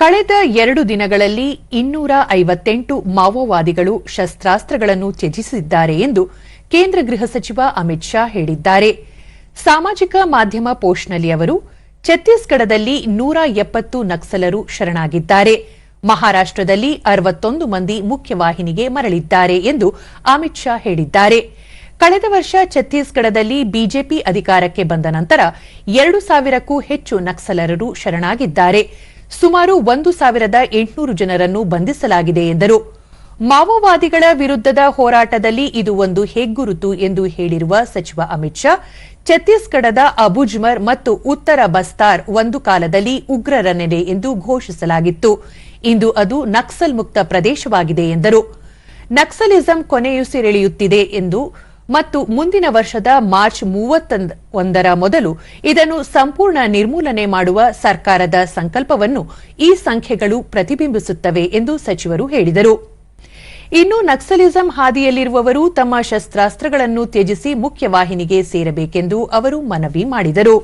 ಕಳೆದ ಎರಡು ದಿನಗಳಲ್ಲಿ ಇನ್ನೂರ ಐವತ್ತೆಂಟು ಮಾವೋವಾದಿಗಳು ಶಸ್ತ್ರಾಸ್ತ್ರಗಳನ್ನು ತ್ಯಜಿಸಿದ್ದಾರೆ ಎಂದು ಕೇಂದ್ರ ಗೃಹ ಸಚಿವ ಅಮಿತ್ ಶಾ ಹೇಳಿದ್ದಾರೆ. ಸಾಮಾಜಿಕ ಮಾಧ್ಯಮ ಪೋಸ್ಟ್ನಲ್ಲಿ ಅವರು, ಛತ್ತೀಸ್ಗಢದಲ್ಲಿ ನೂರ ಎಪ್ಪತ್ತು ನಕ್ಸಲರು ಶರಣಾಗಿದ್ದಾರೆ. ಮಹಾರಾಷ್ಟದಲ್ಲಿ ಅರವತ್ತೊಂದು ಮಂದಿ ಮುಖ್ಯವಾಹಿನಿಗೆ ಮರಳಿದ್ದಾರೆ ಎಂದು ಅಮಿತ್ ಶಾ ಹೇಳಿದ್ದಾರೆ. ಕಳೆದ ವರ್ಷ ಛತ್ತೀಸ್ಗಢದಲ್ಲಿ ಬಿಜೆಪಿ ಅಧಿಕಾರಕ್ಕೆ ಬಂದ ನಂತರ ಎರಡು ಸಾವಿರಕ್ಕೂ ಹೆಚ್ಚು ನಕ್ಸಲರರು ಶರಣಾಗಿದ್ದಾರೆ. ಸುಮಾರು ಒಂದು ಸಾವಿರದ ಎಂಟುನೂರು ಜನರನ್ನು ಬಂಧಿಸಲಾಗಿದೆ ಎಂದರು. ಮಾವೋವಾದಿಗಳ ವಿರುದ್ಧದ ಹೋರಾಟದಲ್ಲಿ ಇದು ಒಂದು ಹೆಗ್ಗುರುತು ಎಂದು ಹೇಳಿರುವ ಸಚಿವ ಅಮಿತ್ ಶಾ, ಛತ್ತೀಸ್ಗಢದ ಅಬುಜ್ಮರ್ ಮತ್ತು ಉತ್ತರ ಬಸ್ತಾರ್ ಒಂದು ಕಾಲದಲ್ಲಿ ಉಗ್ರರ ನೆಲೆ ಎಂದು ಘೋಷಿಸಲಾಗಿತ್ತು. ಇಂದು ಅದು ನಕ್ಸಲ್ ಮುಕ್ತ ಪ್ರದೇಶವಾಗಿದೆ ಎಂದರು. ನಕ್ಸಲಿಸಂ ಕೊನೆಯುಸಿರೆಳೆಯುತ್ತಿದೆ ಎಂದು ಮತ್ತು ಮುಂದಿನ ವರ್ಷದ ಮಾರ್ಚ್ ಮೂವತ್ತೊಂದರ ಮೊದಲು ಇದನ್ನು ಸಂಪೂರ್ಣ ನಿರ್ಮೂಲನೆ ಮಾಡುವ ಸರ್ಕಾರದ ಸಂಕಲ್ಪವನ್ನು ಈ ಸಂಖ್ಯೆಗಳು ಪ್ರತಿಬಿಂಬಿಸುತ್ತವೆ ಎಂದು ಸಚಿವರು ಹೇಳಿದರು. ಇನ್ನು ನಕ್ಸಲಿಸಂ ಹಾದಿಯಲ್ಲಿರುವವರು ತಮ್ಮ ಶಸ್ತ್ರಾಸ್ತ್ರಗಳನ್ನು ತ್ಯಜಿಸಿ ಮುಖ್ಯವಾಹಿನಿಗೆ ಸೇರಬೇಕೆಂದು ಅವರು ಮನವಿ ಮಾಡಿದರು.